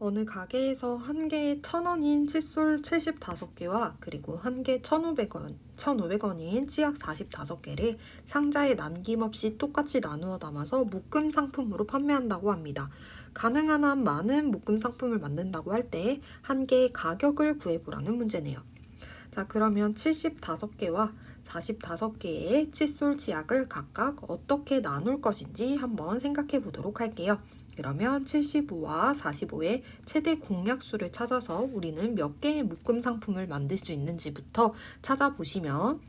어느 가게에서 한 개에 천 원인 칫솔 75개와 그리고 한 개 1,500원, 1,500원인 치약 45개를 상자에 남김없이 똑같이 나누어 담아서 묶음 상품으로 판매한다고 합니다. 가능한 한 많은 묶음 상품을 만든다고 할 때 한 개의 가격을 구해보라는 문제네요. 자, 그러면 75개와 45개의 칫솔 치약을 각각 어떻게 나눌 것인지 한번 생각해 보도록 할게요. 그러면 75와 45의 최대 공약수를 찾아서 우리는 몇 개의 묶음 상품을 만들 수 있는지부터 찾아보시면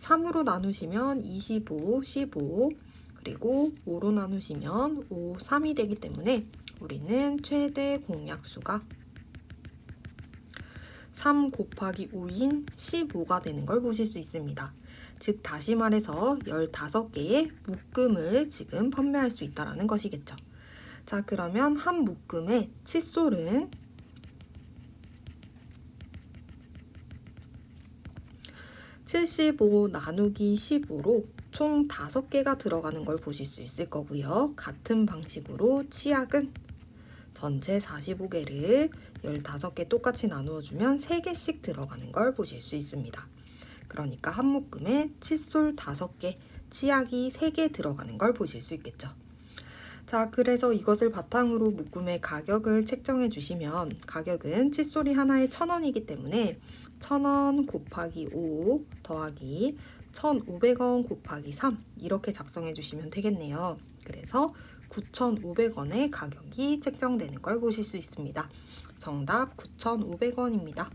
3으로 나누시면 25, 15, 그리고 5로 나누시면 5, 3이 되기 때문에 우리는 최대 공약수가 3 곱하기 5인 15가 되는 걸 보실 수 있습니다. 즉 다시 말해서 15개의 묶음을 지금 판매할 수 있다는 것이겠죠. 자, 그러면 한 묶음의 칫솔은 75 나누기 15로 총 5개가 들어가는 걸 보실 수 있을 거고요. 같은 방식으로 치약은 전체 45개를 15개 똑같이 나누어 주면 3개씩 들어가는 걸 보실 수 있습니다. 그러니까 한 묶음에 칫솔 5개, 치약이 3개 들어가는 걸 보실 수 있겠죠. 자, 그래서 이것을 바탕으로 묶음의 가격을 책정해 주시면 가격은 칫솔이 하나에 1,000원이기 때문에 1,000원 곱하기 5 더하기 1,500원 곱하기 3 이렇게 작성해 주시면 되겠네요. 그래서 9,500원의 가격이 책정되는 걸 보실 수 있습니다. 정답 9,500원입니다.